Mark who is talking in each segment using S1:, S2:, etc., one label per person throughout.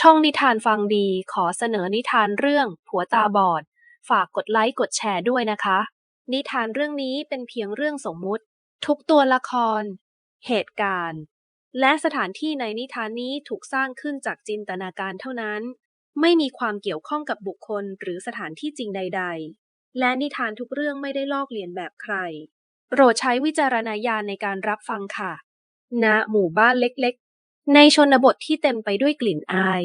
S1: ช่องนิทานฟังดีขอเสนอนิทานเรื่องผัวตาบอด ฝากกดไลค์กดแชร์ด้วยนะคะ นิทานเรื่องนี้เป็นเพียงเรื่องสมมุติ ทุกตัวละคร เหตุการณ์ และสถานที่ในนิทานนี้ถูกสร้างขึ้นจากจินตนาการเท่านั้น ไม่มีความเกี่ยวข้องกับบุคคลหรือสถานที่จริงใด ๆ และนิทานทุกเรื่องไม่ได้ลอกเลียนแบบใคร โปรดใช้วิจารณญาณในการรับฟังค่ะณหมู่บ้านเล็ก ในชนบทที่เต็มไปด้วยกลิ่นอาย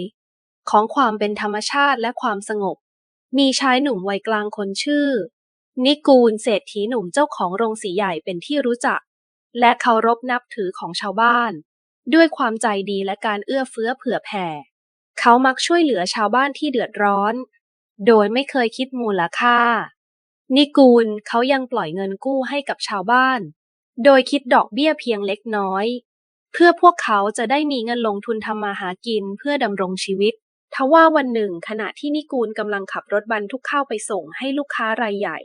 S1: ของความเป็นธรรมชาติและความสงบ มีชายหนุ่มวัยกลางคนชื่อ นิกูลเศรษฐีหนุ่มเจ้าของโรงสีใหญ่เป็นที่รู้จัก และเคารพนับถือของชาวบ้าน ด้วยความใจดีและการเอื้อเฟื้อเผื่อแผ่ เขามักช่วยเหลือชาวบ้านที่เดือดร้อน โดยไม่เคยคิดมูลค่า นิกูลเขายังปล่อยเงินกู้ให้กับชาวบ้าน โดยคิดดอกเบี้ยเพียงเล็กน้อย เพื่อพวกเขาจะได้มีเงินลงทุนทำมาหากินเพื่อดำรงชีวิต ทว่าวันหนึ่งขณะที่นิกูลกำลังขับรถบรรทุกข้าวไปส่งให้ลูกค้ารายใหญ่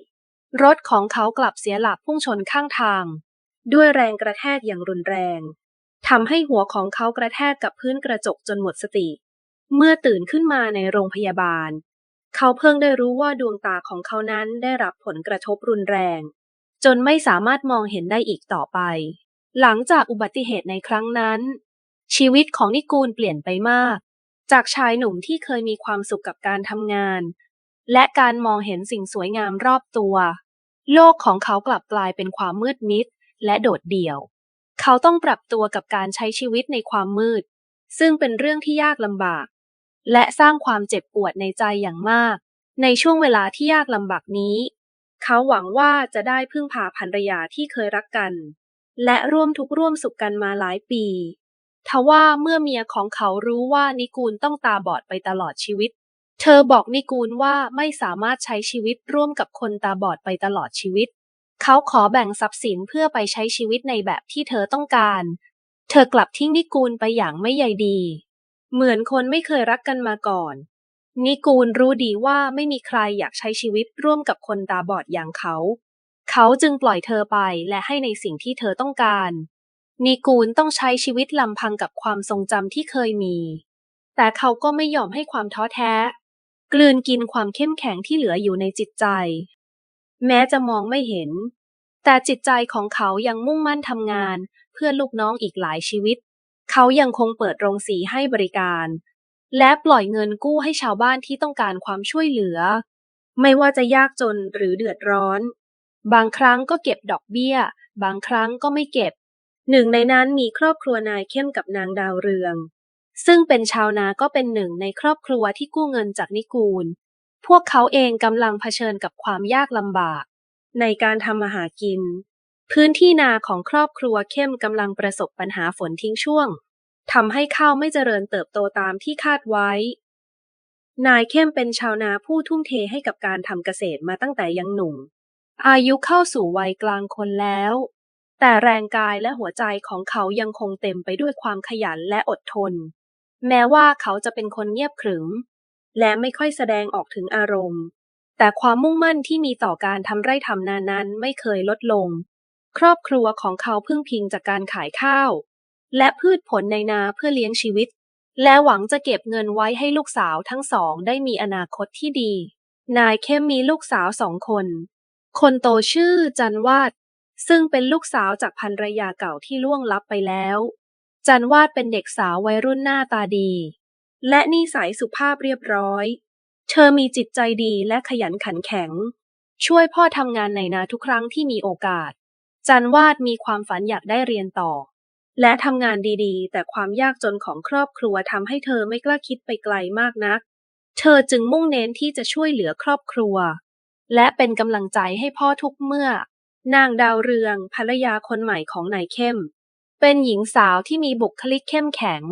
S1: รถของเขากลับเสียหลักพุ่งชนข้างทาง ด้วยแรงกระแทกอย่างรุนแรงทำให้หัวของเขากระแทกกับพื้นกระจกจนหมดสติ เมื่อตื่นขึ้นมาในโรงพยาบาล เขาเพิ่งได้รู้ว่าดวงตาของเขานั้นได้รับผลกระทบรุนแรง จนไม่สามารถมองเห็นได้อีกต่อไป หลังจากอุบัติเหตุในครั้งนั้น ชีวิตของนิกูลเปลี่ยนไปมาก จากชายหนุ่มที่เคยมีความสุขกับการทำงาน และการมองเห็นสิ่งสวยงามรอบตัว โลกของเขากลับกลายเป็นความมืดมิดและโดดเดี่ยว เขาต้องปรับตัวกับการใช้ชีวิตในความมืด ซึ่งเป็นเรื่องที่ยากลำบาก และสร้างความเจ็บปวดในใจอย่างมาก ในช่วงเวลาที่ยากลำบากนี้ เขาหวังว่าจะได้พึ่งพาภรรยาที่เคยรักกัน และร่วมทุกข์ร่วมสุขกันมาหลายปี ทว่าเมื่อเมียของเขารู้ว่านิกูลต้องตาบอดไปตลอดชีวิต เธอบอกนิกูลว่าไม่สามารถใช้ชีวิตร่วมกับคนตาบอดไปตลอดชีวิต เขาขอแบ่งทรัพย์สินเพื่อไปใช้ชีวิตในแบบที่เธอต้องการ เธอกลับทิ้งนิกูลไปอย่างไม่ใยดี เหมือนคนไม่เคยรักกันมาก่อนนิกูลรู้ดีว่าไม่มีใครอยากใช้ชีวิตร่วมกับคนตาบอดอย่างเขา เขาจึงปล่อยเธอไปและให้ในสิ่งที่เธอต้องการนิกูลต้องใช้ชีวิตลำพังกับความทรงจำที่เคยมี แต่เขาก็ไม่ยอมให้ความท้อแท้ กลืนกินความเข้มแข็งที่เหลืออยู่ในจิตใจ แม้จะมองไม่เห็น แต่จิตใจของเขายังมุ่งมั่นทำงาน เพื่อลูกน้องอีกหลายชีวิต เขายังคงเปิดโรงสีให้บริการ และปล่อยเงินกู้ให้ชาวบ้านที่ต้องการความช่วยเหลือ ไม่ว่าจะยากจนหรือเดือดร้อน บางครั้งก็เก็บดอกเบี้ย บางครั้งก็ไม่เก็บ หนึ่งในนั้นมีครอบครัวนายเข้มกับนางดาวเรือง ซึ่งเป็นชาวนาก็เป็นหนึ่งในครอบครัวที่กู้เงินจากนิกูล พวกเขาเองกำลังเผชิญกับความยากลำบาก ในการทำมาหากิน พื้นที่นาของครอบครัวเข้มกำลังประสบปัญหาฝนทิ้งช่วงทำให้ข้าวไม่เจริญเติบโตตามที่คาดไว้ นายเข้มเป็นชาวนาผู้ทุ่มเทให้กับการทำเกษตรมาตั้งแต่ยังหนุ่ม อายุเข้าสู่วัยกลางคนแล้ว แต่แรงกายและหัวใจของเขายังคงเต็มไปด้วยความขยันและอดทน แม้ว่าเขาจะเป็นคนเงียบขรึม และไม่ค่อยแสดงออกถึงอารมณ์ แต่ความมุ่งมั่นที่มีต่อการทำไร่ทำนานั้นไม่เคยลดลง ครอบครัวของเขาพึ่งพิงจากการขายข้าว และพืชผลในนาเพื่อเลี้ยงชีวิต และหวังจะเก็บเงินไว้ให้ลูกสาวทั้งสองได้มีอนาคตที่ดี นายเข้มมีลูกสาวสองคน คนโตชื่อจันวาด ซึ่งเป็นลูกสาวจากภรรยาเก่าที่ล่วงลับไปแล้ว จันวาดเป็นเด็กสาววัยรุ่นหน้าตาดี และนิสัยสุภาพเรียบร้อย เธอมีจิตใจดีและขยันขันแข็ง ช่วยพ่อทำงานในนาทุกครั้งที่มีโอกาส จันวาดมีความฝันอยากได้เรียนต่อ และทำงานดีๆ แต่ความยากจนของครอบครัวทำให้เธอไม่กล้าคิดไปไกลมากนัก เธอจึงมุ่งเน้นที่จะช่วยเหลือครอบครัว และเป็นกำลังใจให้พ่อทุกเมื่อ นางดาวเรืองภรรยาคนใหม่ของนายเข้ม เป็นหญิงสาวที่มีบุคลิกเข้มแข็ง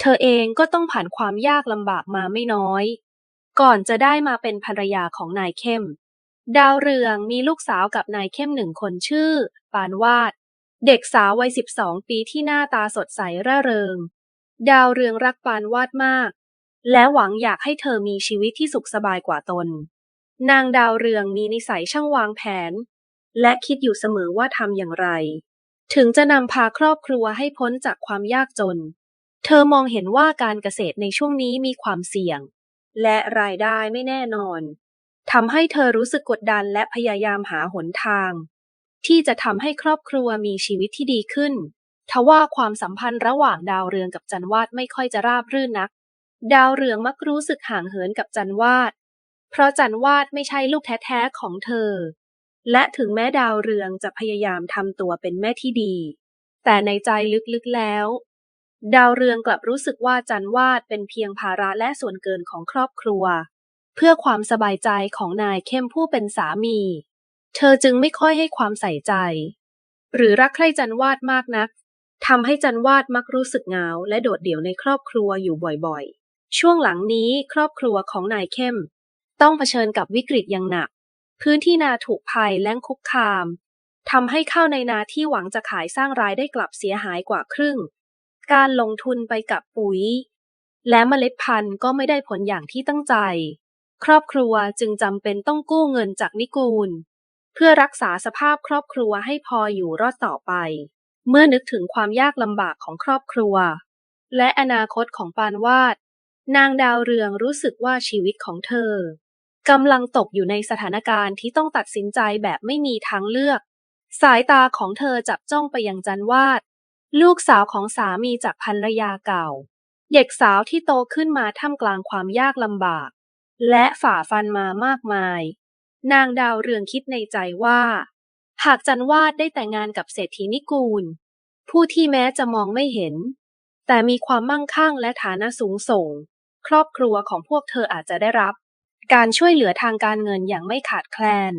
S1: เธอเองก็ต้องผ่านความยากลำบากมาไม่น้อย ก่อนจะได้มาเป็นภรรยาของนายเข้ม ดาวเรืองมีลูกสาวกับนายเข้มหนึ่งคนชื่อ ปานวาด เด็กสาววัย 12 ปีที่หน้าตาสดใสร่าเริง ดาวเรืองรักปานวาดมาก และหวังอยากให้เธอมีชีวิตที่สุขสบายกว่าตน นางดาวเรืองมีนิสัยช่างวางแผน และคิดอยู่เสมอว่าทำอย่างไร ถึงจะนำพาครอบครัวให้พ้นจากความยากจน เธอมองเห็นว่าการเกษตรในช่วงนี้มีความเสี่ยง และรายได้ไม่แน่นอนทำให้เธอรู้สึกกดดันและพยายามหาหนทาง ที่จะทำให้ครอบครัวมีชีวิตที่ดีขึ้น ทว่าความสัมพันธ์ระหว่างดาวเรืองกับจันวาดไม่ค่อยจะราบรื่นนัก ดาวเรืองมักรู้สึกห่างเหินกับจันวาด เพราะจันวาดไม่ใช่ลูกแท้ๆของเธอ และถึงแม้ดาวเรืองจะพยายามทำตัวเป็นแม่ที่ดี แต่ในใจลึกๆแล้ว ดาวเรืองกลับรู้สึกว่าจันวาดเป็นเพียงภาระและส่วนเกินของครอบครัว เพื่อความสบายใจของนายเข้มผู้เป็นสามี เธอจึงไม่ค่อยให้ความใส่ใจ หรือรักใคร่จันวาดมากนักทำให้จันวาดมักรู้สึกเหงาและโดดเดี่ยวในครอบครัวอยู่บ่อยๆ ช่วงหลังนี้ครอบครัวของนายเข้ม ต้องเผชิญกับวิกฤตอย่างหนัก พื้นที่นาถูกภัยแล้งคุกคามทำให้ข้าวในนาที่หวังจะขายสร้างรายได้กลับเสียหายกว่าครึ่ง การลงทุนไปกับปุ๋ย และเมล็ดพันธุ์ก็ไม่ได้ผลอย่างที่ตั้งใจ ครอบครัวจึงจำเป็นต้องกู้เงินจากนิกูล เพื่อรักษาสภาพครอบครัวให้พออยู่รอดต่อไป เมื่อนึกถึงความยากลำบากของครอบครัว และอนาคตของปานวาด นางดาวเรืองรู้สึกว่าชีวิตของเธอ กำลังตกอยู่ในสถานการณ์ที่ต้องตัดสินใจแบบไม่มีทางเลือก สายตาของเธอจับจ้องไปยังจันวาด ลูกสาวของสามีจากภรรยาเก่า เด็กสาวที่โตขึ้นมาท่ามกลางความยากลำบาก และฝ่าฟันมามากมาย นางดาวเรืองคิดในใจว่า หากจันวาดได้แต่งงานกับเศรษฐีนิกูล ผู้ที่แม้จะมองไม่เห็น แต่มีความมั่งคั่งและฐานะสูงส่ง ครอบครัวของพวกเธออาจจะได้รับ การช่วยเหลือทางการเงินอย่างไม่ขาดแคลน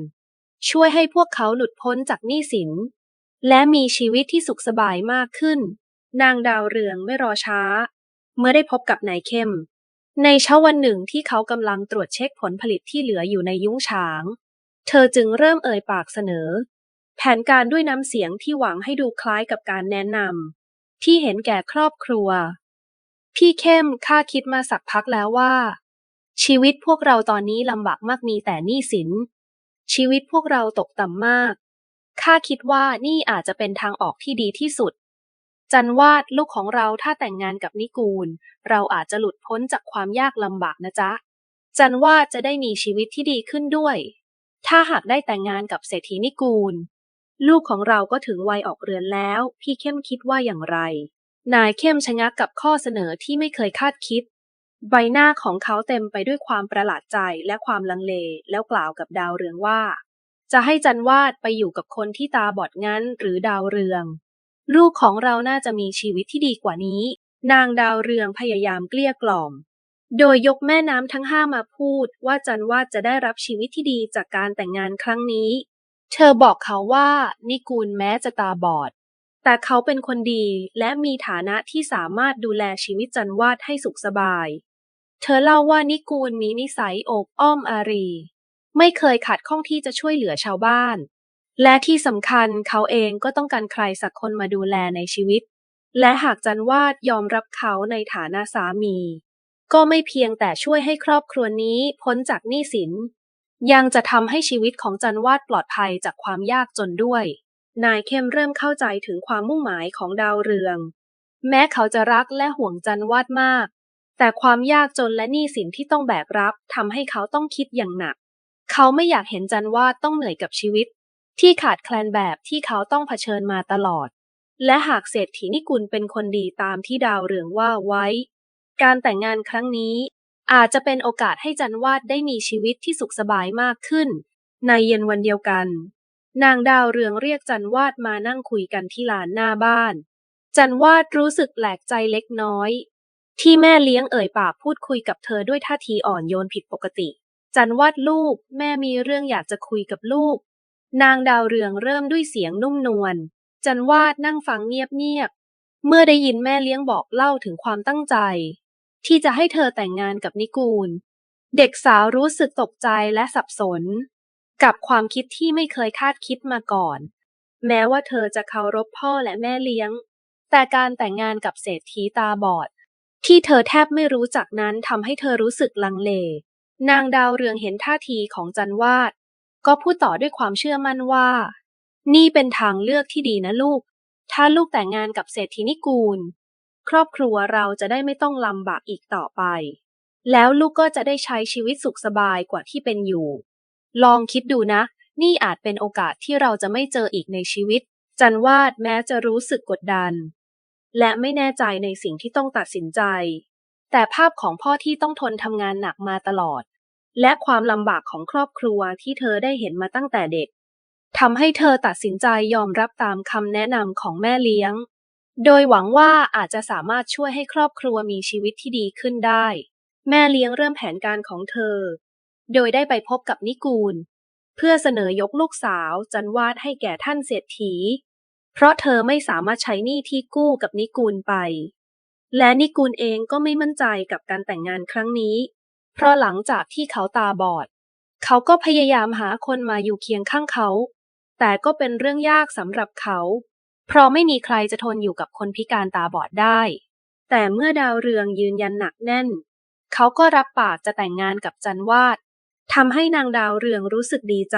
S1: ช่วยให้พวกเขาหลุดพ้นจากหนี้สิน และมีชีวิตที่สุขสบายมากขึ้น นางดาวเรืองไม่รอช้า เมื่อได้พบกับนายเข้ม ในเช้าวันหนึ่งที่เขากำลังตรวจเช็คผลผลิตที่เหลืออยู่ในยุ้งฉาง เธอจึงเริ่มเอ่ยปากเสนอ แผนการด้วยน้ำเสียงที่หวังให้ดูคล้ายกับการแนะนำที่เห็นแก่ครอบครัว พี่เข้มข้าคิดมาสักพักแล้วว่า ชีวิตพวกเราตอนนี้ลำบากมากมีแต่หนี้สิน ชีวิตพวกเราตกต่ำมาก ข้าคิดว่านี่อาจจะเป็นทางออกที่ดีที่สุด จันวาดลูกของเราถ้าแต่งงานกับนิกูล เราอาจจะหลุดพ้นจากความยากลำบากนะจ๊ะ จันวาดจะได้มีชีวิตที่ดีขึ้นด้วย ถ้าหากได้แต่งงานกับเศรษฐีนิกูล ลูกของเราก็ถึงวัยออกเรือนแล้ว พี่เข้มคิดว่าอย่างไร นายเข้มชะงักกับข้อเสนอที่ไม่เคยคาดคิด ใบหน้าของเขาเต็มไปด้วยความประหลาดใจและความลังเล แล้วกล่าวกับดาวเรืองว่า จะให้จันวาดไปอยู่กับคนที่ตาบอดงั้นหรือดาวเรือง ลูกของเราน่าจะมีชีวิตที่ดีกว่านี้ นางดาวเรืองพยายามเกลี้ยกล่อม โดยยกแม่น้ำทั้งห้ามาพูดว่าจันวาดจะได้รับชีวิตที่ดีจากการแต่งงานครั้งนี้ เธอบอกเขาว่านิกูลแม้จะตาบอด แต่เขาเป็นคนดีและมีฐานะที่สามารถดูแลชีวิตจันวาดให้สุขสบาย เธอเล่าว่านิกูลมีนิสัยโอบอ้อมอารี ไม่เคยขัดข้องที่จะช่วยเหลือชาวบ้าน และที่สำคัญเขาเองก็ต้องการใครสักคนมาดูแลในชีวิต และหากจันวาดยอมรับเขาในฐานะสามี ก็ไม่เพียงแต่ช่วยให้ครอบครัวนี้พ้นจากหนี้สิน ยังจะทำให้ชีวิตของจันวาดปลอดภัยจากความยากจนด้วย นายเข้มเริ่มเข้าใจถึงความมุ่งหมายของดาวเรือง แม้เขาจะรักและห่วงจันวาดมาก แต่ความยากจนและหนี้สินที่ต้องแบกรับทำให้เขาต้องคิดอย่างหนัก เขาไม่อยากเห็นจันวาดต้องเหนื่อยกับชีวิต ที่ขาดแคลนแบบที่เขาต้องเผชิญมาตลอด และหากเศรษฐีนิกุลเป็นคนดีตามที่ดาวเรืองว่าไว้ การแต่งงานครั้งนี้ อาจจะเป็นโอกาสให้จันวาดได้มีชีวิตที่สุขสบายมากขึ้น ในเย็นวันเดียวกัน นางดาวเรืองเรียกจันวาดมานั่งคุยกันที่ลานหน้าบ้าน จันวาดรู้สึกแปลกใจเล็กน้อย ที่แม่เลี้ยงเอ่ยปากพูดคุยกับเธอด้วยท่าทีอ่อนโยนผิดปกติ จันวาดลูก แม่มีเรื่องอยากจะคุยกับลูก นางดาวเรืองเริ่มด้วยเสียงนุ่มนวลจันวาดนั่งฟังเงียบๆเมื่อได้ยินแม่เลี้ยงบอกเล่าถึงความตั้งใจ ที่จะให้เธอแต่งงานกับนิกูล เด็กสาวรู้สึกตกใจและสับสน กับความคิดที่ไม่เคยคาดคิดมาก่อน แม้ว่าเธอจะเคารพพ่อและแม่เลี้ยง แต่การแต่งงานกับเศรษฐีตาบอด ที่เธอแทบไม่รู้จักนั้นทำให้เธอรู้สึกลังเล นางดาวเรืองเห็นท่าทีของจันวาด ก็พูดต่อด้วยความเชื่อมั่นว่า นี่เป็นทางเลือกที่ดีนะลูก ถ้าลูกแต่งงานกับเศรษฐีนิกูล ครอบครัวเราจะได้ไม่ต้องลำบากอีกต่อไป แล้วลูกก็จะได้ใช้ชีวิตสุขสบายกว่าที่เป็นอยู่ ลองคิดดูนะ นี่อาจเป็นโอกาสที่เราจะไม่เจออีกในชีวิต จันวาดแม้จะรู้สึกกดดัน และไม่แน่ใจในสิ่งที่ต้องตัดสินใจ แต่ภาพของพ่อที่ต้องทนทำงานหนักมาตลอด และความลำบากของครอบครัวที่เธอได้เห็นมาตั้งแต่เด็กทำให้เธอตัดสินใจยอมรับตามคำแนะนำของแม่เลี้ยง โดยหวังว่าอาจจะสามารถช่วยให้ครอบครัวมีชีวิตที่ดีขึ้นได้ แม่เลี้ยงเริ่มแผนการของเธอ โดยได้ไปพบกับนิกูล เพื่อเสนอยกลูกสาวจันวาดให้แก่ท่านเศรษฐี เพราะเธอไม่สามารถใช้หนี้ที่กู้กับนิกูลไป และนิกูลเองก็ไม่มั่นใจกับการแต่งงานครั้งนี้ เพราะหลังจากที่เขาตาบอด เขาก็พยายามหาคนมาอยู่เคียงข้างเขา แต่ก็เป็นเรื่องยากสำหรับเขา เพราะไม่มีใครจะทนอยู่กับคนพิการตาบอดได้ แต่เมื่อดาวเรืองยืนยันหนักแน่น เขาก็รับปากจะแต่งงานกับจันวาดทำให้นางดาวเรืองรู้สึกดีใจ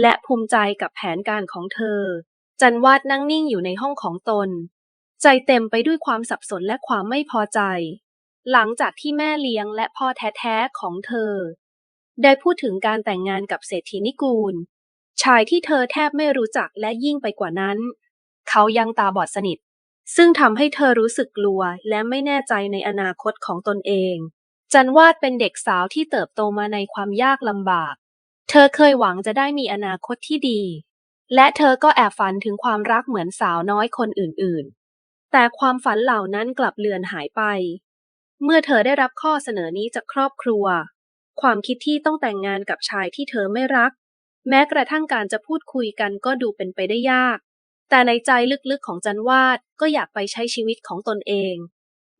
S1: และภูมิใจกับแผนการของเธอ จันวาดนั่งนิ่งอยู่ในห้องของตน ใจเต็มไปด้วยความสับสนและความไม่พอใจ หลังจากที่แม่เลี้ยงและพ่อแท้ๆของเธอ ได้พูดถึงการแต่งงานกับเศรษฐีนิกูล ชายที่เธอแทบไม่รู้จักและยิ่งไปกว่านั้น เขายังตาบอดสนิท ซึ่งทำให้เธอรู้สึกกลัวและไม่แน่ใจในอนาคตของตนเอง จันวาดเป็นเด็กสาวที่เติบโตมาในความยากลำบาก เธอเคยหวังจะได้มีอนาคตที่ดี และเธอก็แอบฝันถึงความรักเหมือนสาวน้อยคนอื่นๆ แต่ความฝันเหล่านั้นกลับเลือนหายไป เมื่อเธอได้รับข้อเสนอนี้จากครอบครัว ความคิดที่ต้องแต่งงานกับชายที่เธอไม่รัก แม้กระทั่งการจะพูดคุยกันก็ดูเป็นไปได้ยาก แต่ในใจลึกๆของจันวาดก็อยากไปใช้ชีวิตของตนเอง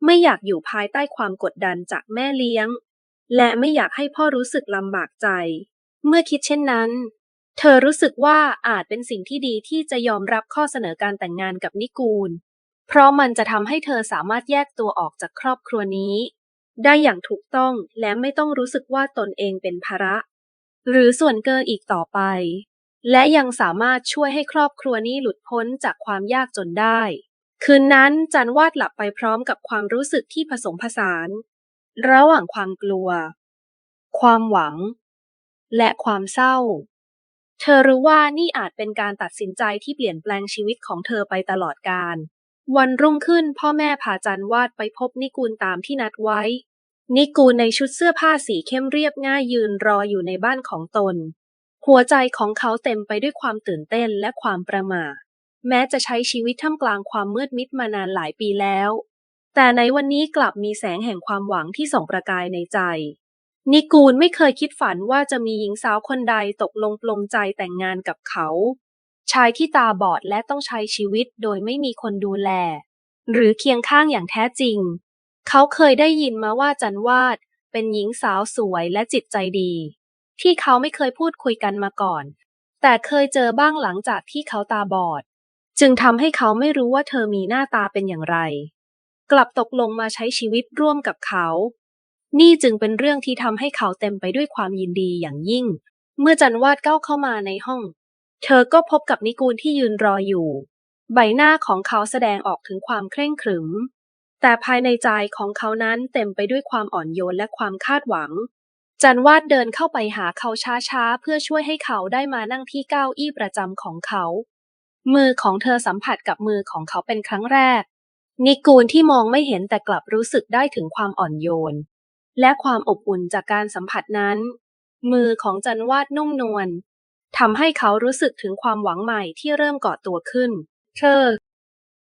S1: ไม่อยากอยู่ภายใต้ความกดดันจากแม่เลี้ยง และไม่อยากให้พ่อรู้สึกลำบากใจ เมื่อคิดเช่นนั้น เธอรู้สึกว่าอาจเป็นสิ่งที่ดีที่จะยอมรับข้อเสนอการแต่งงานกับนิกูล เพราะมันจะทำให้เธอสามารถแยกตัวออกจากครอบครัวนี้ ได้อย่างถูกต้องและไม่ต้องรู้สึกว่าตนเองเป็นภาระ หรือส่วนเกินอีกต่อไป และยังสามารถช่วยให้ครอบครัวนี้หลุดพ้นจากความยากจนได้ คืนนั้นจันวาดหลับไปพร้อมกับความรู้สึกที่ผสมผสาน ระหว่างความกลัว ความหวัง และความเศร้า เธอรู้ว่านี่อาจเป็นการตัดสินใจที่เปลี่ยนแปลงชีวิตของเธอไปตลอดกาล วันรุ่งขึ้นพ่อแม่พาจันวาดไปพบนิกูลตามที่นัดไว้ นิกูลในชุดเสื้อผ้าสีเข้มเรียบง่ายยืนรออยู่ในบ้านของตน หัวใจของเขาเต็มไปด้วยความตื่นเต้นและความประหม่าแม้จะใช้ชีวิตท่ามกลางความมืดมิดมานานหลายปีแล้ว แต่ในวันนี้กลับมีแสงแห่งความหวังที่ส่องประกายในใจ นิกูลไม่เคยคิดฝันว่าจะมีหญิงสาวคนใดตกลงปลงใจแต่งงานกับเขา ชายที่ตาบอดและต้องใช้ชีวิตโดยไม่มีคนดูแล หรือเคียงข้างอย่างแท้จริง เขาเคยได้ยินมาว่าจันวาดเป็นหญิงสาวสวยและจิตใจดี ที่เขาไม่เคยพูดคุยกันมาก่อน แต่เคยเจอบ้างหลังจากที่เขาตาบอด จึงทำให้เขาไม่รู้ว่าเธอมีหน้าตาเป็นอย่างไร กลับตกลงมาใช้ชีวิตร่วมกับเขา นี่จึงเป็นเรื่องที่ทำให้เขาเต็มไปด้วยความยินดีอย่างยิ่ง เมื่อจันวาดก้าวเข้ามาในห้อง เธอก็พบกับนิกูลที่ยืนรออยู่ ใบหน้าของเขาแสดงออกถึงความเคร่งขรึม แต่ภายในใจของเขานั้นเต็มไปด้วยความอ่อนโยนและความคาดหวัง จันวาดเดินเข้าไปหาเขาช้าๆ เพื่อช่วยให้เขาได้มานั่งที่เก้าอี้ประจำของเขา มือของเธอสัมผัสกับมือของเขาเป็นครั้งแรก นิกูลที่มองไม่เห็นแต่กลับรู้สึกได้ถึงความอ่อนโยน และความอบอุ่นจากการสัมผัสนั้น มือของจันวาดนุ่มนวลทำให้เขารู้สึกถึงความหวังใหม่ที่เริ่มก่อตัวขึ้น เธอ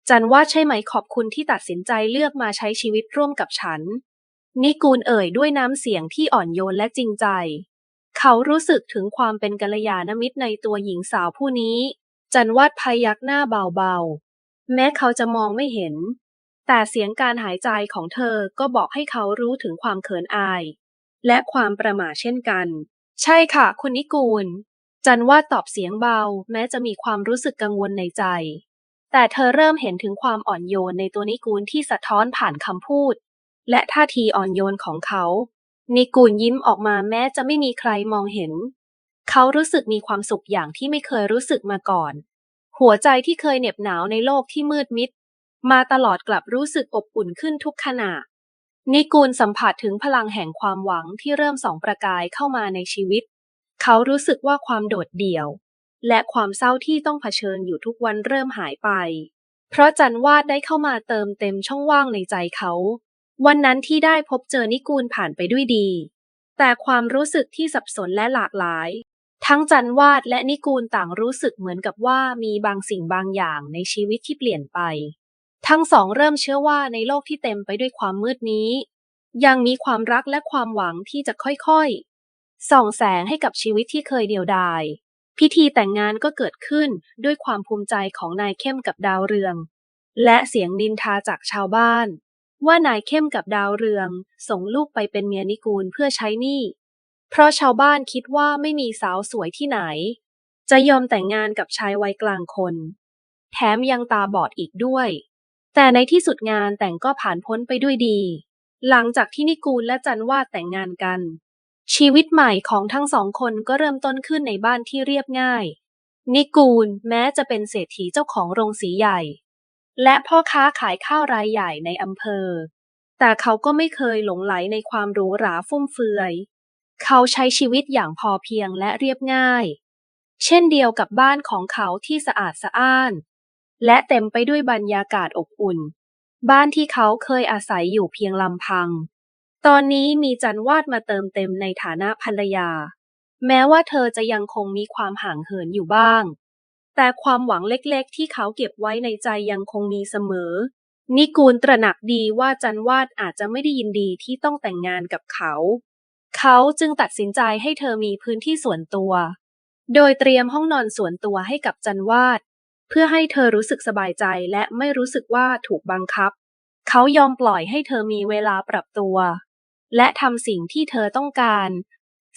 S1: จันวาดใช่ไหมขอบคุณที่ตัดสินใจเลือกมาใช้ชีวิตร่วมกับฉัน นิกูลเอ่ยด้วยน้ำเสียงที่อ่อนโยนและจริงใจ เขารู้สึกถึงความเป็นกัลยาณมิตรในตัวหญิงสาวผู้นี้ จันวาดพยักหน้าเบาๆ แม้เขาจะมองไม่เห็น แต่เสียงการหายใจของเธอก็บอกให้เขารู้ถึงความเขินอาย และความประหม่าเช่นกัน ใช่ค่ะ คุณนิกูล จันว่าตอบเสียงเบา แม้จะมีความรู้สึกกังวลในใจ แต่เธอเริ่มเห็นถึงความอ่อนโยนในตัวนิกูลที่สะท้อนผ่านคำพูด และท่าทีอ่อนโยนของเขา นิกูลยิ้มออกมาแม้จะไม่มีใครมองเห็น เขารู้สึกมีความสุขอย่างที่ไม่เคยรู้สึกมาก่อน หัวใจที่เคยเหน็บหนาวในโลกที่มืดมิด มาตลอดกลับรู้สึกอบอุ่นขึ้นทุกขณะ นิกูลสัมผัสถึงพลังแห่งความหวังที่เริ่มส่องประกายเข้ามาในชีวิต เขารู้สึกว่าความโดดเดี่ยว และความเศร้าที่ต้องเผชิญอยู่ทุกวันเริ่มหายไป เพราะจันวาดได้เข้ามาเติมเต็มช่องว่างในใจเขา วันนั้นที่ได้พบเจอนิกูลผ่านไปด้วยดี แต่ความรู้สึกที่สับสนและหลากหลายทั้งจันวาดและนิกูลต่างรู้สึกเหมือนกับว่ามีบางสิ่งบางอย่างในชีวิตที่เปลี่ยนไป ทั้งสองเริ่มเชื่อว่าในโลกที่เต็มไปด้วยความมืดนี้ ยังมีความรักและความหวังที่จะค่อยๆ ส่องแสงให้กับชีวิตที่เคยเดียวดาย พิธีแต่งงานก็เกิดขึ้นด้วยความภูมิใจของนายเข้มกับดาวเรือง และเสียงดินทาจากชาวบ้าน ว่านายเข้มกับดาวเรืองส่งลูกไปเป็นเมียนิกูลเพื่อใช้หนี้เพราะชาวบ้านคิดว่าไม่มีสาวสวยที่ไหน จะยอมแต่งงานกับชายวัยกลางคน แถมยังตาบอดอีกด้วย แต่ในที่สุดงานแต่งก็ผ่านพ้นไปด้วยดี หลังจากที่นิกูลและจันวาดแต่งงานกัน ชีวิตใหม่ของทั้งสองคนก็เริ่มต้นขึ้นในบ้านที่เรียบง่าย นิกูลแม้จะเป็นเศรษฐีเจ้าของโรงสีใหญ่ และพ่อค้าขายข้าวรายใหญ่ในอำเภอ แต่เขาก็ไม่เคยหลงไหลในความหรูหราฟุ่มเฟือย เขาใช้ชีวิตอย่างพอเพียงและเรียบง่าย เช่นเดียวกับบ้านของเขาที่สะอาดสะอ้าน และเต็มไปด้วยบรรยากาศอบอุ่น บ้านที่เขาเคยอาศัยอยู่เพียงลำพัง ตอนนี้มีจันวาดมาเติมเต็มในฐานะภรรยา แม้ว่าเธอจะยังคงมีความห่างเหินอยู่บ้าง แต่ความหวังเล็กๆ ที่เขาเก็บไว้ในใจยังคงมีเสมอ นิกูลตระหนักดีว่าจันวาดอาจจะไม่ได้ยินดีที่ต้องแต่งงานกับเขา เขาจึงตัดสินใจให้เธอมีพื้นที่ส่วนตัว โดยเตรียมห้องนอนส่วนตัวให้กับจันวาด เพื่อให้เธอรู้สึกสบายใจและไม่รู้สึกว่าถูกบังคับ เขายอมปล่อยให้เธอมีเวลาปรับตัว และทำสิ่งที่เธอต้องการ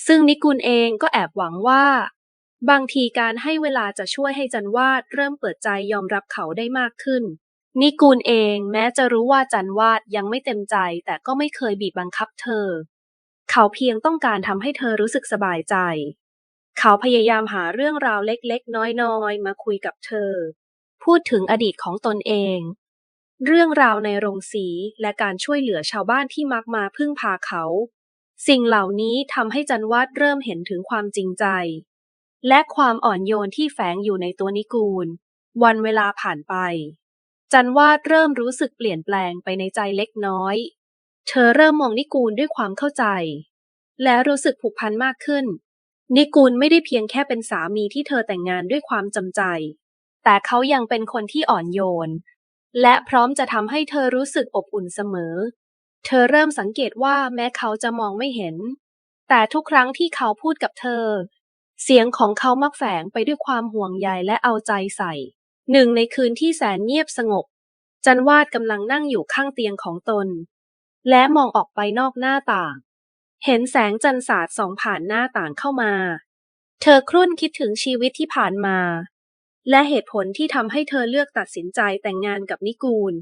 S1: ซึ่งนิกุลเองก็แอบหวังว่า บางทีการให้เวลาจะช่วยให้จันวาดเริ่มเปิดใจยอมรับเขาได้มากขึ้น นิกูลเองแม้จะรู้ว่าจันวาดยังไม่เต็มใจ แต่ก็ไม่เคยบีบบังคับเธอ เขาเพียงต้องการทำให้เธอรู้สึกสบายใจ เขาพยายามหาเรื่องราวเล็กๆ น้อยๆ มาคุยกับเธอ พูดถึงอดีตของตนเอง เรื่องราวในโรงสีและการช่วยเหลือชาวบ้านที่มักมาพึ่งพาเขา สิ่งเหล่านี้ทำให้จันวาดเริ่มเห็นถึงความจริงใจ และความอ่อนโยนที่แฝงอยู่ในตัวนิกูล วันเวลาผ่านไป จันวาดเริ่มรู้สึกเปลี่ยนแปลงไปในใจเล็กน้อย เธอเริ่มมองนิกูลด้วยความเข้าใจ และรู้สึกผูกพันมากขึ้น นิกูลไม่ได้เพียงแค่เป็นสามีที่เธอแต่งงานด้วยความจำใจ แต่เขายังเป็นคนที่อ่อนโยน และพร้อมจะทำให้เธอรู้สึกอบอุ่นเสมอ เธอเริ่มสังเกตว่าแม้เขาจะมองไม่เห็น แต่ทุกครั้งที่เขาพูดกับเธอ เสียงของเขามักแฝงไปด้วยความห่วงใยและเอาใจใส่ หนึ่งในคืนที่แสนเงียบสงบ จันวาดกำลังนั่งอยู่ข้างเตียงของตน และมองออกไปนอกหน้าต่าง เห็นแสงจันทร์สาดส่องผ่านหน้าต่างเข้ามา เธอครุ่นคิดถึงชีวิตที่ผ่านมา และเหตุผลที่ทำให้เธอเลือกตัดสินใจแต่งงานกับนิกูล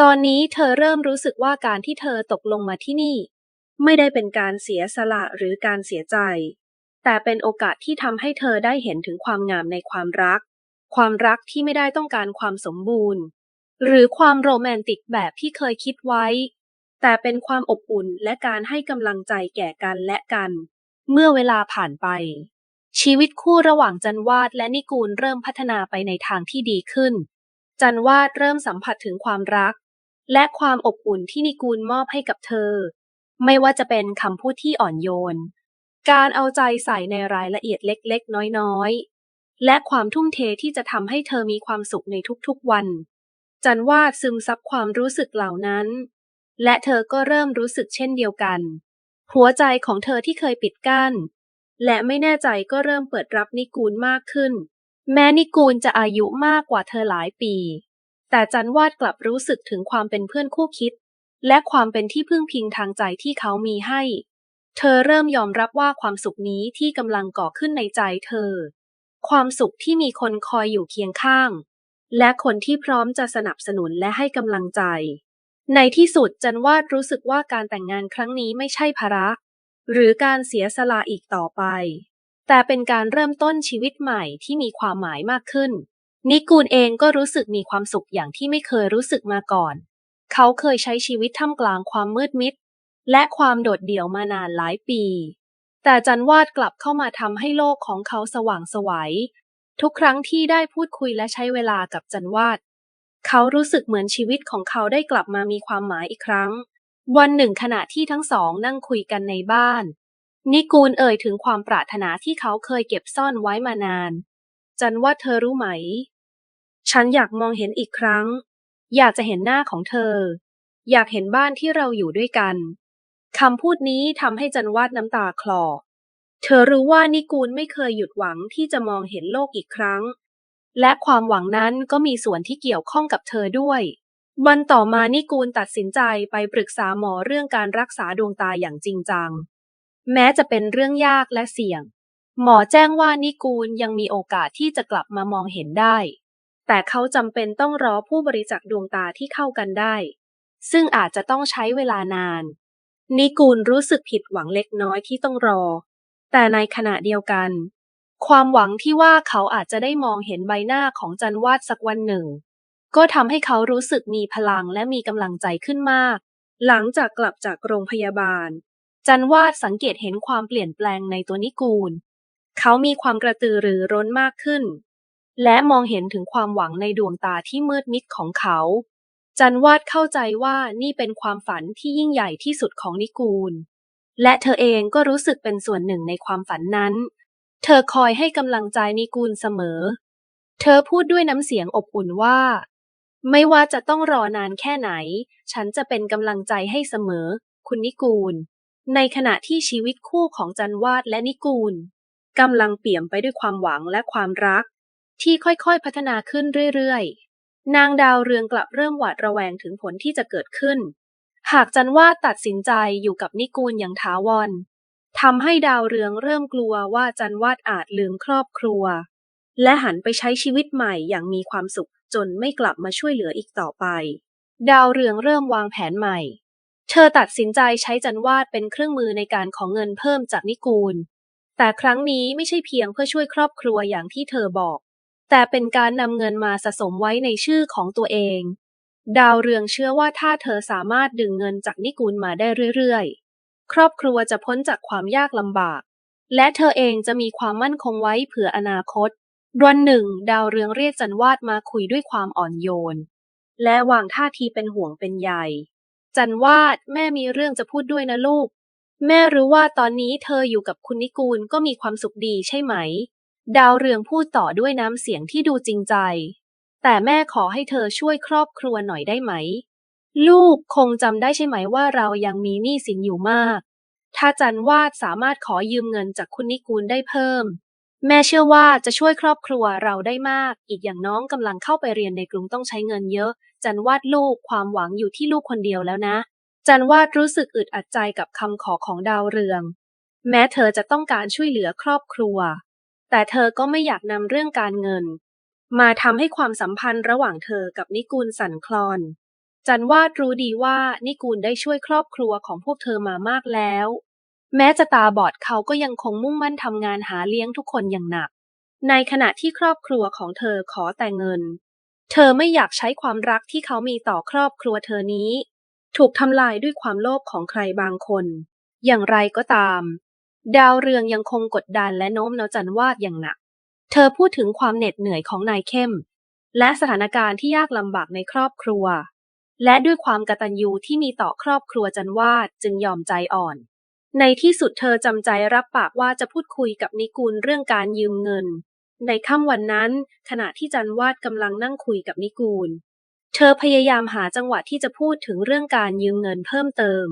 S1: ตอนนี้เธอเริ่มรู้สึกว่าการที่เธอตกลงมาที่นี่ ไม่ได้เป็นการเสียสละหรือการเสียใจ แต่เป็นโอกาสที่ทำให้เธอได้เห็นถึงความงามในความรัก ความรักที่ไม่ได้ต้องการความสมบูรณ์ หรือความโรแมนติกแบบที่เคยคิดไว้ แต่เป็นความอบอุ่นและการให้กำลังใจแก่กันและกัน เมื่อเวลาผ่านไป ชีวิตคู่ระหว่างจันวาดและนิกูลเริ่มพัฒนาไปในทางที่ดีขึ้น จันวาดเริ่มสัมผัสถึงความรัก และความอบอุ่นที่นิกูลมอบให้กับเธอ ไม่ว่าจะเป็นคำพูดที่อ่อนโยน การเอาใจใส่ในรายละเอียดเล็กๆ น้อยๆ และความทุ่มเทที่จะทำให้เธอมีความสุขในทุกๆวัน จันวาดซึมซับความรู้สึกเหล่านั้น และเธอก็เริ่มรู้สึกเช่นเดียวกัน หัวใจของเธอที่เคยปิดกั้น และไม่แน่ใจก็เริ่มเปิดรับนิกูลมากขึ้น แม้นิกูลจะอายุมากกว่าเธอหลายปี แต่จันวาดกลับรู้สึกถึงความเป็นเพื่อนคู่คิด และความเป็นที่พึ่งพิงทางใจที่เขามีให้ เธอเริ่มยอมรับว่าความสุขนี้ที่กำลังก่อขึ้นในใจเธอ ความสุขที่มีคนคอยอยู่เคียงข้าง และคนที่พร้อมจะสนับสนุนและให้กำลังใจ ในที่สุดจันวาดรู้สึกว่าการแต่งงานครั้งนี้ไม่ใช่ภาระ หรือการเสียสละอีกต่อไป แต่เป็นการเริ่มต้นชีวิตใหม่ที่มีความหมายมากขึ้น นิกูลเองก็รู้สึกมีความสุขอย่างที่ไม่เคยรู้สึกมาก่อน เขาเคยใช้ชีวิตท่ามกลางความมืดมิด และความโดดเดี่ยวมานานหลายปี แต่จันวาดกลับเข้ามาทำให้โลกของเขาสว่างไสวัยทุกครั้งที่ได้พูดคุยและใช้เวลากับจันวาด เขารู้สึกเหมือนชีวิตของเขาได้กลับมามีความหมายอีกครั้ง วันหนึ่งขณะที่ทั้งสองนั่งคุยกันในบ้าน นิกูลเอ่ยถึงความปรารถนาที่เขาเคยเก็บซ่อนไว้มานาน จันว่าเธอรู้ไหม ฉันอยากมองเห็นอีกครั้ง อยากจะเห็นหน้าของเธอ อยากเห็นบ้านที่เราอยู่ด้วยกันคำพูดนี้ทำให้จันวาดน้ำตาคลอ เธอรู้ว่านิกูลไม่เคยหยุดหวังที่จะมองเห็นโลกอีกครั้ง และความหวังนั้นก็มีส่วนที่เกี่ยวข้องกับเธอด้วย วันต่อมานิกูลตัดสินใจไปปรึกษาหมอเรื่องการรักษาดวงตาอย่างจริงจัง แม้จะเป็นเรื่องยากและเสี่ยง หมอแจ้งว่านิกูลยังมีโอกาสที่จะกลับมามองเห็นได้ แต่เขาจำเป็นต้องรอผู้บริจาคดวงตาที่เข้ากันได้ ซึ่งอาจจะต้องใช้เวลานาน นิกูลรู้สึกผิดหวังเล็กน้อยที่ต้องรอ แต่ในขณะเดียวกัน ความหวังที่ว่าเขาอาจจะได้มองเห็นใบหน้าของจันวาดสักวันหนึ่ง ก็ทำให้เขารู้สึกมีพลังและมีกำลังใจขึ้นมาก หลังจากกลับจากโรงพยาบาล จันวาดสังเกตเห็นความเปลี่ยนแปลงในตัวนิกูล เขามีความกระตือรือร้นมากขึ้น และมองเห็นถึงความหวังในดวงตาที่มืดมิดของเขา จันวาดเข้าใจว่านี่เป็นความฝันที่ยิ่งใหญ่ที่สุดของนิกูล และเธอเองก็รู้สึกเป็นส่วนหนึ่งในความฝันนั้น เธอคอยให้กำลังใจนิกูลเสมอ เธอพูดด้วยน้ำเสียงอบอุ่นว่า ไม่ว่าจะต้องรอนานแค่ไหน ฉันจะเป็นกำลังใจให้เสมอ คุณนิกูล ในขณะที่ชีวิตคู่ของจันวาดและนิกูลกำลังเปี่ยมไปด้วยความหวังและความรัก ที่ค่อยๆพัฒนาขึ้นเรื่อยๆ นางดาวเรืองกลับเริ่มหวาดระแวงถึงผลที่จะเกิดขึ้น หากจันวาดตัดสินใจอยู่กับนิกูลอย่างถาวร ทำให้ดาวเรืองเริ่มกลัวว่าจันวาดอาจลืมครอบครัว และหันไปใช้ชีวิตใหม่อย่างมีความสุขจนไม่กลับมาช่วยเหลืออีกต่อไป ดาวเรืองเริ่มวางแผนใหม่ เธอตัดสินใจใช้จันวาดเป็นเครื่องมือในการของเงินเพิ่มจากนิกูล แต่ครั้งนี้ไม่ใช่เพียงเพื่อช่วยครอบครัวอย่างที่เธอบอก แต่เป็นการนำเงินมาสะสมไว้ในชื่อของตัวเอง ดาวเรืองเชื่อว่าถ้าเธอสามารถดึงเงินจากนิกูลมาได้เรื่อยๆ ครอบครัวจะพ้นจากความยากลำบาก และเธอเองจะมีความมั่นคงไว้เผื่ออนาคตวันหนึ่ง ดาวเรืองเรียกจันวาดมาคุยด้วยความอ่อนโยน และวางท่าทีเป็นห่วงเป็นใยจันวาดแม่มีเรื่องจะพูดด้วยนะลูก แม่รู้ว่าตอนนี้เธออยู่กับคุณนิกูลก็มีความสุขดีใช่ไหม ดาวเรืองพูดต่อด้วยน้ำเสียงที่ดูจริงใจ แต่แม่ขอให้เธอช่วยครอบครัวหน่อยได้ไหม ลูกคงจำได้ใช่ไหมว่าเรายังมีหนี้สินอยู่มาก ถ้าจันวาดสามารถขอยืมเงินจากคุณนิกูลได้เพิ่ม แม่เชื่อว่าจะช่วยครอบครัวเราได้มาก อีกอย่างน้องกำลังเข้าไปเรียนในกรุงต้องใช้เงินเยอะ จันวาดลูกความหวังอยู่ที่ลูกคนเดียวแล้วนะ จันวาดรู้สึกอึดอัดใจกับคำขอของดาวเรือง แม้เธอจะต้องการช่วยเหลือครอบครัว แต่เธอก็ไม่อยากนำเรื่องการเงิน มาทำให้ความสัมพันธ์ระหว่างเธอกับนิกูลสั่นคลอน จันวาดรู้ดีว่านิกูลได้ช่วยครอบครัวของพวกเธอมามากแล้ว แม้จะตาบอดเขาก็ยังคงมุ่งมั่นทำงานหาเลี้ยงทุกคนอย่างหนัก ในขณะที่ครอบครัวของเธอขอแต่เงิน เธอไม่อยากใช้ความรักที่เขามีต่อครอบครัวเธอนี้ ถูกทำลายด้วยความโลภของใครบางคน อย่างไรก็ตาม ดาวเรืองยังคงกดดันและโน้มน้าวจันวาดอย่างหนัก เธอพูดถึงความเหน็ดเหนื่อยของนายเข้ม และสถานการณ์ที่ยากลำบากในครอบครัว และด้วยความกตัญญูที่มีต่อครอบครัวจันวาดจึงยอมใจอ่อน ในที่สุดเธอจำใจรับปากว่าจะพูดคุยกับนิกุลเรื่องการยืมเงิน ในค่ำวันนั้น ขณะที่จันวาดกำลังนั่งคุยกับนิกูล เธอพยายามหาจังหวะที่จะพูดถึงเรื่องการยืมเงินเพิ่มเติม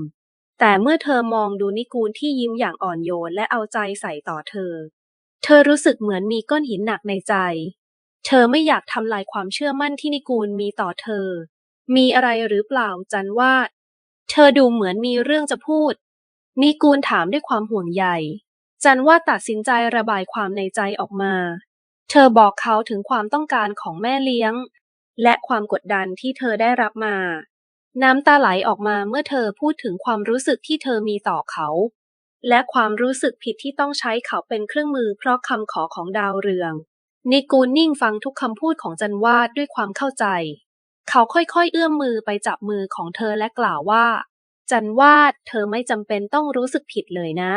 S1: แต่เมื่อเธอมองดูนิกูลที่ยิ้มอย่างอ่อนโยนและเอาใจใส่ต่อเธอ เธอรู้สึกเหมือนมีก้อนหินหนักในใจ เธอไม่อยากทำลายความเชื่อมั่นที่นิกูลมีต่อเธอ มีอะไรหรือเปล่าจันวาด เธอดูเหมือนมีเรื่องจะพูด นิกูลถามด้วยความห่วงใย จันวาดตัดสินใจระบายความในใจออกมา เธอบอกเขาถึงความต้องการของแม่เลี้ยง และความกดดันที่เธอได้รับมา น้ำตาไหลออกมาเมื่อเธอพูดถึงความรู้สึกที่เธอมีต่อเขา และความรู้สึกผิดที่ต้องใช้เขาเป็นเครื่องมือเพราะคำขอของดาวเรืองนิกูลนิ่งฟังทุกคำพูดของจันวาดด้วยความเข้าใจ เขาค่อยๆ เอื้อมมือไปจับมือของเธอและกล่าวว่า จันวาดเธอไม่จำเป็นต้องรู้สึกผิดเลยนะ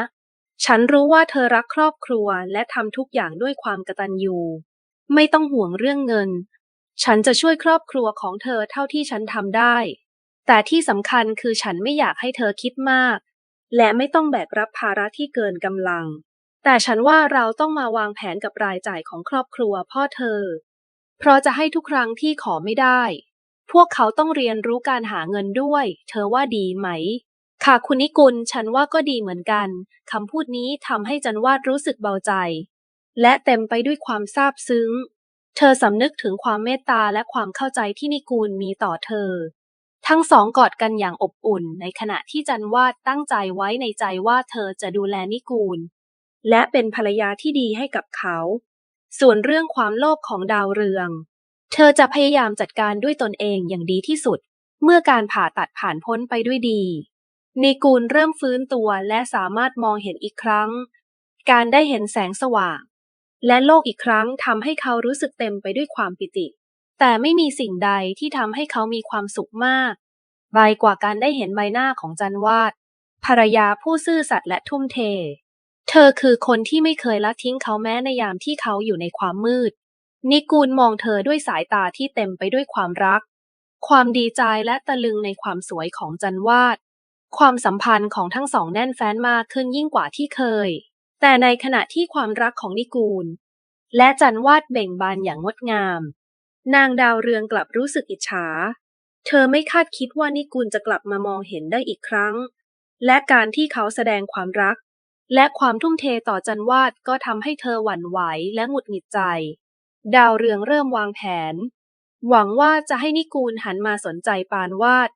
S1: ฉันรู้ว่าเธอรักครอบครัวและทำทุกอย่างด้วยความกตัญญู ไม่ต้องห่วงเรื่องเงิน ฉันจะช่วยครอบครัวของเธอเท่าที่ฉันทำได้ แต่ที่สำคัญคือฉันไม่อยากให้เธอคิดมาก และไม่ต้องแบกรับภาระที่เกินกำลัง แต่ฉันว่าเราต้องมาวางแผนกับรายจ่ายของครอบครัวพ่อเธอ เพราะจะให้ทุกครั้งที่ขอไม่ได้ พวกเขาต้องเรียนรู้การหาเงินด้วย เธอว่าดีไหม ค่ะคุณนิกุล ฉันว่าก็ดีเหมือนกัน คำพูดนี้ทำให้จันวาดรู้สึกเบาใจ และเต็มไปด้วยความซาบซึ้ง เธอสำนึกถึงความเมตตาและความเข้าใจที่นิกูลมีต่อเธอ ทั้งสองกอดกันอย่างอบอุ่น ในขณะที่จันวาดตั้งใจไว้ในใจว่าเธอจะดูแลนิกูล และเป็นภรรยาที่ดีให้กับเขา ส่วนเรื่องความโลภของดาวเรือง เธอจะพยายามจัดการด้วยตนเองอย่างดีที่สุด เมื่อการผ่าตัดผ่านพ้นไปด้วยดีนิกูลเริ่มฟื้นตัวและสามารถมองเห็นอีกครั้ง การได้เห็นแสงสว่าง และโลกอีกครั้งทำให้เขารู้สึกเต็มไปด้วยความปิติ แต่ไม่มีสิ่งใดที่ทำให้เขามีความสุขมากไปกว่าการได้เห็นใบหน้าของจันวาด ภรรยาผู้ซื่อสัตย์และทุ่มเท เธอคือคนที่ไม่เคยละทิ้งเขาแม้ในยามที่เขาอยู่ในความมืด นิกูลมองเธอด้วยสายตาที่เต็มไปด้วยความรัก ความดีใจและตะลึงในความสวยของจันวาด ความสัมพันธ์ของทั้งสองแน่นแฟ้นมากขึ้นยิ่งกว่าที่เคย แต่ในขณะที่ความรักของนิกูล และจันวาดเบ่งบานอย่างงดงาม นางดาวเรืองกลับรู้สึกอิจฉา เธอไม่คาดคิดว่านิกูลจะกลับมามองเห็นได้อีกครั้ง และการที่เขาแสดงความรัก และความทุ่มเทต่อจันวาดก็ทำให้เธอหวั่นไหวและหงุดหงิดใจ ดาวเรืองเริ่มวางแผน หวังว่าจะให้นิกูลหันมาสนใจปานวาด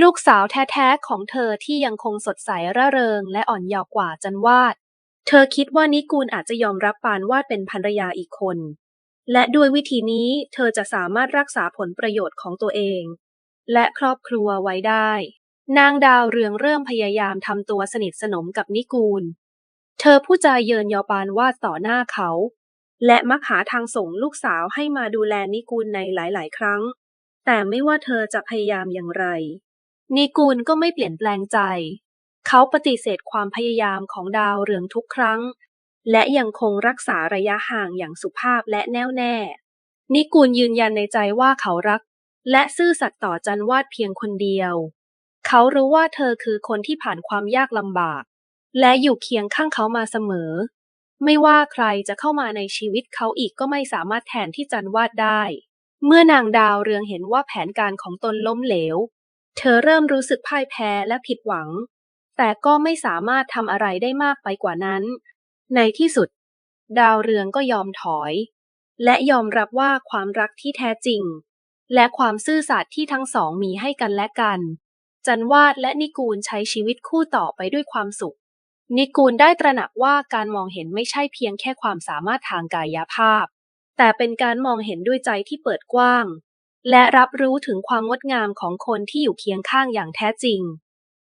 S1: ลูกสาวแท้ๆของเธอที่ยังคงสดใสร่าเริง และอ่อนเยาว์กว่าจันวาด เธอคิดว่านิกูลอาจจะยอมรับปานวาดเป็นภรรยาอีกคน และด้วยวิธีนี้เธอจะสามารถรักษาผลประโยชน์ของตัวเอง และครอบครัวไว้ได้ นางดาวเรืองเริ่มพยายามทำตัวสนิทสนมกับนิกูล เธอผู้ใจเยินยอปานวาดต่อหน้าเขา และมักหาทางส่งลูกสาวให้มาดูแลนิกูลในหลายๆ ครั้ง แต่ไม่ว่าเธอจะพยายามอย่างไร นิกูลก็ไม่เปลี่ยนแปลงใจ เขาปฏิเสธความพยายามของดาวเรืองทุกครั้ง และยังคงรักษาระยะห่างอย่างสุภาพและแน่วแน่ นิกูลยืนยันในใจว่าเขารัก และซื่อสัตย์ต่อจันวาดเพียงคนเดียว เขารู้ว่าเธอคือคนที่ผ่านความยากลำบาก และอยู่เคียงข้างเขามาเสมอ ไม่ว่าใครจะเข้ามาในชีวิตเขาอีกก็ไม่สามารถแทนที่จันวาดได้ เมื่อนางดาวเรืองเห็นว่าแผนการของตนล้มเหลว เธอเริ่มรู้สึกพ่ายแพ้และผิดหวัง แต่ก็ไม่สามารถทำอะไรได้มากไปกว่านั้น ในที่สุด ดาวเรืองก็ยอมถอย และยอมรับว่าความรักที่แท้จริง และความซื่อสัตย์ที่ทั้งสองมีให้กันและกัน จันวาดและนิกูลใช้ชีวิตคู่ต่อไปด้วยความสุข นิกูลได้ตระหนักว่าการมองเห็นไม่ใช่เพียงแค่ความสามารถทางกายภาพ แต่เป็นการมองเห็นด้วยใจที่เปิดกว้าง และรับรู้ถึงความงดงามของคนที่อยู่เคียงข้างอย่างแท้จริง